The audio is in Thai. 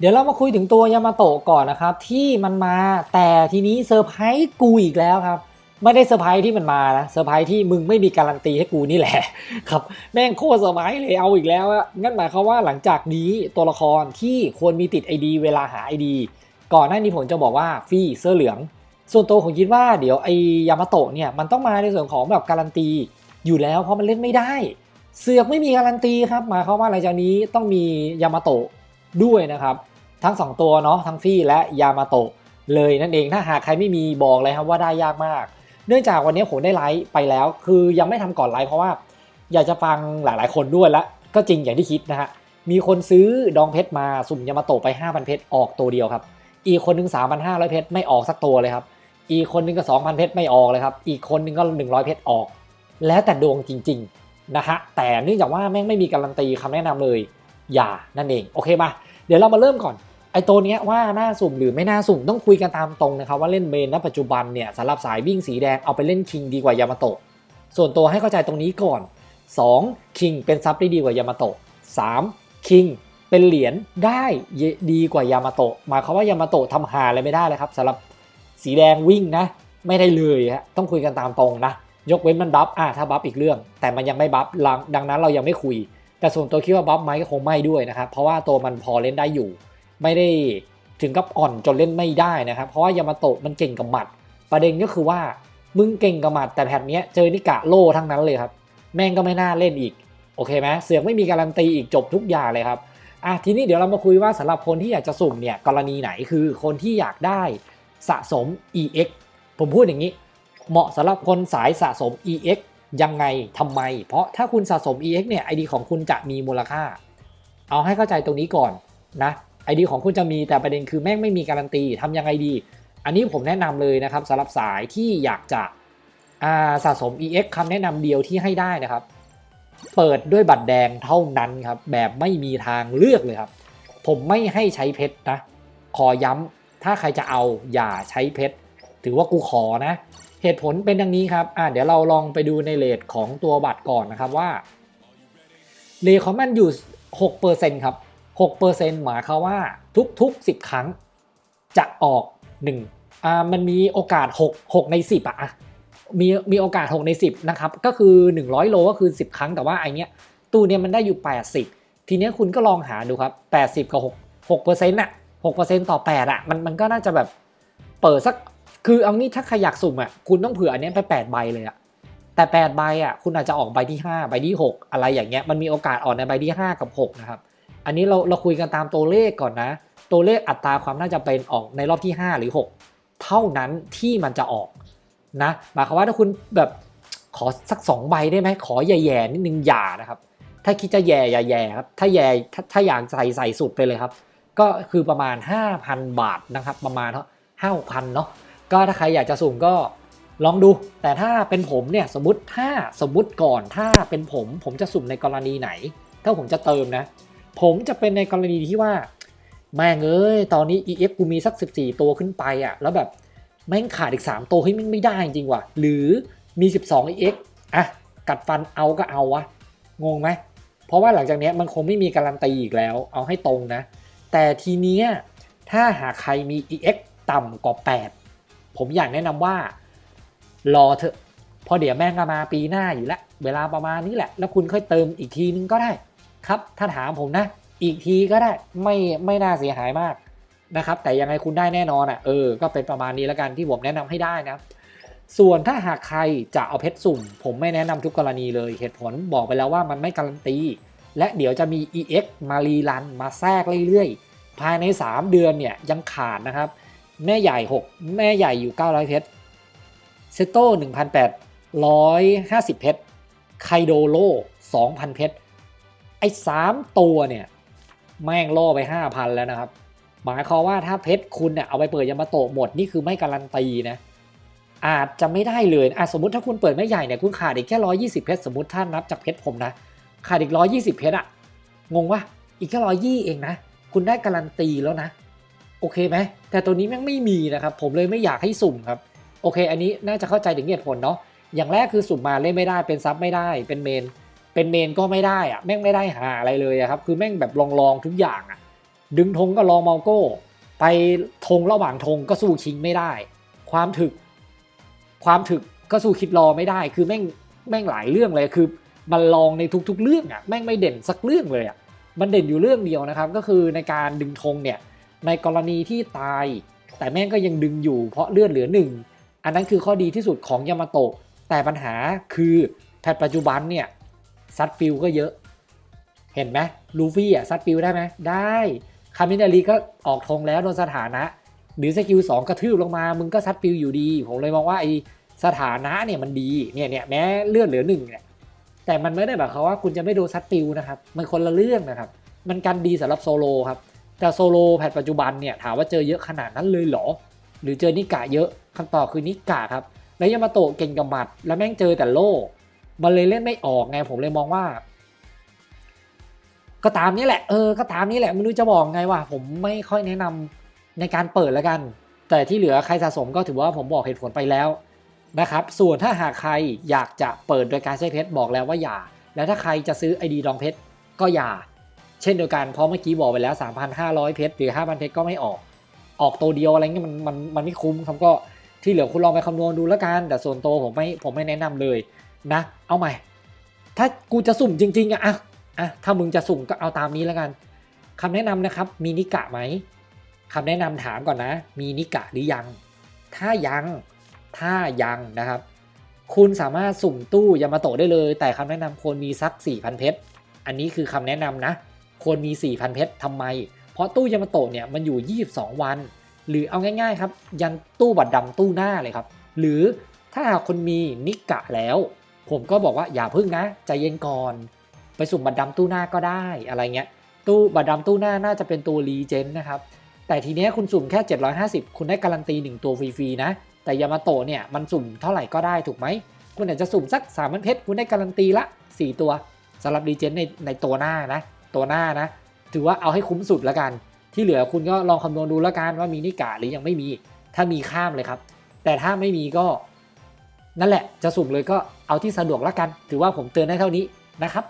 เดี๋ยวเรามาคุยถึงตัวยามาโตะก่อนนะครับ ที่มันมาแต่ทีนี้เซอร์ไพรส์กูอีกแล้วครับ ไม่ได้เซอร์ไพรส์ที่มันมานะเซอร์ไพรส์ที่มึงไม่มีการันตีให้กูนี่แหละ ครับ แม่งโคตรเซอร์ไพรส์เลยเอาอีกแล้วอะงั้นหมายความว่าหลังจากนี้ตัวละครที่ควรมีติด ID เวลาหา ID ก่อนหน้านี้ผมจะบอกว่าฟรีเสื้อเหลือง ส่วนตัวผมคิดว่าเดี๋ยวไอยามาโตะเนี่ยมันต้องมาในส่วนของแบบการันตีอยู่แล้วเพราะมันเล่นไม่ได้ เสือกไม่มีการันตีครับหมายความว่าหลังจากนี้ต้องมียามาโตะด้วยนะครับ ทั้ง 2 ตัวเนาะทั้งฟี่และยามาโตะเลยนั่นเองถ้าหากใครไม่มีบอกเลยครับว่าได้ยากมาก เนื่องจากวันนี้ผมได้ไลฟ์ไปแล้ว คือยังไม่ทำก่อนไลฟ์เพราะว่า อยากจะฟังหลายๆ คนด้วยและก็จริงอย่างที่คิดนะฮะมีคนซื้อดองเพชรมาสุ่มยามาโตะไป5,000เพชรออกตัวเดียวครับ อีกคนหนึ่ง3,500เพชรไม่ออกสักตัวเลยครับอีกคนนึงก็ 2,000 เพชรไม่ออกเลยครับ อีกคนหนึงก็ 100 เพชรออก แล้วแต่ดวงจริงๆนะฮะ แต่เนื่องจากว่าแม่งไม่มีการันตีคำแนะนำเลย อย่านั่นเอง โอเคมา เดี๋ยวเรามาเริ่มก่อน อ้ตัวเนี้ยว่าน่าสุ่มหรือไม่น่าสุ่มต้องคุยกันตามตรงนะครับว่าเล่นเมนณปัจจุบันเนี่ยสำหรับสายวิ่งสีแดงเอาไปเล่นคิงดีกว่ายามาโตะส่วนตัวให้เข้าใจตรงนี้ก่อน 2. คิงเป็นซับได้ดีกว่ายามาโตะ 3. คิงเป็นเหรียญได้ดีกว่ายามาโตะหมายความว่ายามาโตะทำหาอะไรไม่ได้เลยครับสำหรับสีแดงวิ่งนะ ไม่ได้เลยฮะต้องคุยกันตามตรงนะ ยกเว้นมันบัฟอะถ้าบัฟอีกเรื่อง แต่มันยังไม่บัฟลังดังนั้นเรายังไม่คุย แต่ส่วนตัวคิดว่าบัฟไหมก็คงไม่ด้วยนะครับเพราะว่าตัวมันพอเล่นได้อยู่ ไม่ได้ถึงกับอ่อนจนเล่นไม่ได้นะครับ เพราะว่ายามาโตะมันเก่งกับหมัด ประเด็นก็คือว่ามึงเก่งกับหมัดแต่แพทเนี้ยเจอนิกะโลทั้งนั้นเลยครับ แม่งก็ไม่น่าเล่นอีกโอเคไหมเสือกไม่มีการันตีอีกจบทุกอย่างเลยครับอะทีนี้เดี๋ยวเรามาคุยว่าสำหรับคนที่อยากจะสุ่มเนี่ยกรณีไหนคือคนที่อยากได้สะสม EX ผมพูดอย่างนี้ เหมาะสำหรับคนสายสะสม EX ยังไงทำไม เพราะถ้าคุณสะสม EX เนี่ย ID ของคุณจะมีมูลค่า เอาให้เข้าใจตรงนี้ก่อนนะ ID ของคุณจะมีแต่ประเด็นคือแม่งไม่มีการันตีทำยังไงดี อันนี้ผมแนะนำเลยนะครับสำหรับสายที่อยากจะาสะสม EX คำแนะนำเดียวที่ให้ได้นะครับ เปิดด้วยบัตรแดงเท่านั้นครับแบบไม่มีทางเลือกเลยครับ ผมไม่ให้ใช้เพชรนะ ขอย้ำถ้าใครจะเอาอย่าใช้เพชรถือว่ากูขอนะ เหตุผลเป็นดังนี้ครับอ่าเดี๋ยวเราลองไปดูในเลทของตัวบัตรก่อนนะครับว่าเลทของมันอยู่6%ครับ 6%หมายความว่าทุกๆ 10 ครั้งจะออก1อ่ามันมีโอกาส 6 6 ใน 10อะอะมีมีโอกาส 6 ใน 10นะครับก็คือ 100 โลก็คือ 10 ครั้งแต่ว่าไอเนี้ยตู้เนี้ยมันได้อยู่ 80 ทีเนี้ยคุณก็ลองหาดูครับ 80 กับ 6 6%น่ะ6%ต่อ 8อะมันมันก็น่าจะแบบเปิดสักคือเอางี้ถ้าใครอยากสุ่มอะคุณต้องเผื่ออันเนี้ยไป 8 ใบเลยอะแต่ 8 ใบอะคุณอาจจะออกใบที่ 5 ใบที่ 6 อะไรอย่างเงี้ยมันมีโอกาสออกในใบที่ 5 กับ 6 นะครับ อันนี้เราเราคุยกันตามตัวเลขก่อนนะ ตัวเลขอัตราความน่าจะเป็นออกในรอบที่ 5 หรือ 6 เท่านั้นที่มันจะออกนะหมายความว่าถ้าคุณแบบขอสัก 2 ใบได้ไหมขอแย่ๆนิดนึงอย่านะครับ ถ้าคิดจะแย่อย่าแย่ครับถ้าแย่ถ้าถ้าอยากใส่ใส่สุดไปเลยครับ ก็คือประมาณ 5,000 บาทนะครับ ประมาณห้าหกพันเนาะก็ถ้าใครอยากจะสุ่มก็ลองดู แต่ถ้าเป็นผมเนี่ยสมมติถ้าสมมติก่อนถ้าเป็นผม ผมจะสุ่มในกรณีไหน ถ้าผมจะเติมนะ ผมจะเป็นในกรณีที่ว่า แม่งเอ้ย ตอนนี้ EF กูมีสัก 14 ตัวขึ้นไปอะ่ะแล้วแบบแม่งขาดอีก 3 ตัวเฮ้ยแม่งไม่ได้จริงว่ะ หรือมี 12 EX อะ กัดฟันเอาก็เอาวะ งงไหม เพราะว่าหลังจากนี้มันคงไม่มีการันตีอีกแล้ว เอาให้ตรงนะ แต่ทีเนี้ยถ้าหากใครมี EX ต่ำกว่า 8 ผมอยากแนะนำว่า รอเถอะพอเดี๋ยวแม่งมาปีหน้าอยู่แล้ว เวลาประมาณนี้แหละ แล้วคุณค่อยเติมอีกทีนึงก็ได้ ครับถ้าถามผมนะ อีกทีก็ได้ไม่ไม่น่าเสียหายมากนะครับ แต่ยังไงคุณได้แน่นอนอะเออก็เป็นประมาณนี้แล้วกันที่ผมแนะนำให้ได้นะส่วนถ้าหากใครจะเอาเพชรสุ่ม ผมไม่แนะนำทุกกรณีเลยเหตุผลบอกไปแล้วว่ามันไม่การันตี และเดี๋ยวจะมี EX มารีรันมาแทรกเรื่อยๆ ภายใน 3 เดือนเนี่ยยังขาดนะครับ แม่ใหญ่ 6 แม่ใหญ่อยู่ 900 เพชรเซโต้1,850 เพชรไคโดโล 2,000 เพชร ไอ้3ตัวเนี่ย แม่งล่อไป5,000แล้วนะครับ หมายความว่าถ้าเพชรคุณเนี่ยเอาไปเปิดยามาโตะหมดนี่คือไม่การันตีนะ อาจจะไม่ได้เลยอะสมมติถ้าคุณเปิดไม่ใหญ่เนี่ยคุณขาดอีกแค่120เพชรสมมติท่านนับจากเพชรผมนะขาดอีก120เพชรอะงงวะอีกแค่ร้อยยี่เองนะ คุณได้การันตีแล้วนะโอเคไหมแต่ตัวนี้แม่งไม่มีนะครับ ผมเลยไม่อยากให้สุ่มครับโอเค อันนี้น่าจะเข้าใจถึงเหตุผลเนาะอย่างแรกคือสุ่มมาเล่นไม่ได้เป็นซับไม่ได้เป็นเมน เป็นเมนก็ไม่ได้อะแม่งไม่ได้หาอะไรเลยครับ คือแม่งแบบลองๆทุกอย่างอะดึงธงก็ลองเมาโก้ ไปธงระหว่างธงก็สู้คิงไม่ได้ ความถึก ความถึกก็สู้คิดรอไม่ได้ คือแม่งแม่งหลายเรื่องเลยคือมันลองในทุกๆเรื่องอะแม่งไม่เด่นสักเรื่องเลยอะมันเด่นอยู่เรื่องเดียวนะครับ ก็คือในการดึงธงเนี่ยในกรณีที่ตาย แต่แม่งก็ยังดึงอยู่เพราะเลือดเหลือหนึ่งอันนั้นคือข้อดีที่สุดของยามาโตะแต่ปัญหาคือแพทปัจจุบันเนี่ย ซัดฟิลก็เยอะ เห็นไหมลูฟี่อะซัดฟิลได้ไหมได้คามินารีก็ออกธงแล้วโดนสถานะ หรือสกิลสองกระทืบลงมา มึงก็ซัดฟิลอยู่ดี ผมเลยมองว่าไอสถานะเนี่ยมันดีเนี่ยเนี่ยแม้เลือดเหลือหนึ่งเนี่ยแต่มันไม่ได้แบบเขาว่าคุณจะไม่โดนซัดฟิลนะครับมันคนละเรื่องนะครับ มันกันดีสำหรับโซโลครับแต่โซโลแพทปัจจุบันเนี่ยถามว่าเจอเยอะขนาดนั้นเลยเหรอ หรือเจอนิกะเยอะคำตอบคือนิกะครับแล้วยามาโตะเก่งกับหมัด แล้วแม่งเจอแต่โล่ มันเลยเล่นไม่ออกไงผมเลยมองว่า ก็ตามนี้แหละเออก็ตามนี้แหละไม่รู้จะบอกไงว่าผมไม่ค่อยแนะนำในการเปิดแล้วกัน แต่ที่เหลือใครสะสมก็ถือว่าผมบอกเหตุผลไปแล้วนะครับ ส่วนถ้าหากใครอยากจะเปิดโดยการใช้เพชรบอกแล้วว่าอย่า แล้วถ้าใครจะซื้อไอดีดองเพชรก็อย่า เช่นเดียวกันเพราะเมื่อกี้บอกไปแล้ว 3,500 เพชรหรือ 5,000 เพชรก็ไม่ออก ออกตัวเดียวอะไรเงี้ยมันมันมันไม่คุ้มครับก็ที่เหลือคุณลองไปคำนวณดูแล้วกัน แต่ส่วนตัวผมไม่ผมไม่แนะนำเลย นะ เอาใหม่ ถ้ากูจะสุ่มจริงๆอะอะอะถ้ามึงจะสุ่มก็เอาตามนี้แล้วกันคำแนะนำนะครับ มีนิกะไหมคำแนะนำถามก่อนนะ มีนิกะหรือยัง ถ้ายัง ถ้ายังนะครับ คุณสามารถสุ่มตู้ยามาโตะได้เลย แต่คำแนะนำควรมีสัก 4,000 เพชร อันนี้คือคำแนะนำนะ ควรมี 4,000 เพชรทำไม เพราะตู้ยามาโตะเนี่ยมันอยู่ 22 วัน หรือเอาง่ายๆครับ ยันตู้บัตรดำตู้หน้าเลยครับ หรือถ้าหากคุณมีนิกะแล้ว ผมก็บอกว่าอย่าพึ่งนะใจเย็นก่อน ไปสุ่มบัตรดำตู้หน้าก็ได้อะไรเงี้ยตู้บัตรดำตู้หน้าน่าจะเป็นตัวรีเจนนะครับ แต่ทีเนี้ยคุณสุ่มแค่ 750 คุณได้การันตี 1 ตัวฟรีๆนะ แต่ยามาโตะเนี่ยมันสุ่มเท่าไหร่ก็ได้ถูกไหม คุณอาจจะสุ่มสัก3ามันเพชรคุณได้การันตีละ 4 ตัวสำหรับรีเจนในในตัวหน้านะ ตัวหน้านะ ถือว่าเอาให้คุ้มสุดแล้วกัน ที่เหลือคุณก็ลองคำนวณดูแล้วกันว่ามีนิกาหรือยังไม่มี ถ้ามีข้ามเลยครับ แต่ถ้าไม่มีก็ นั่นแหละจะสุ่มเลยก็เอาที่สะดวกแล้วกัน ถือว่าผมเตือนได้เท่านี้นะครับ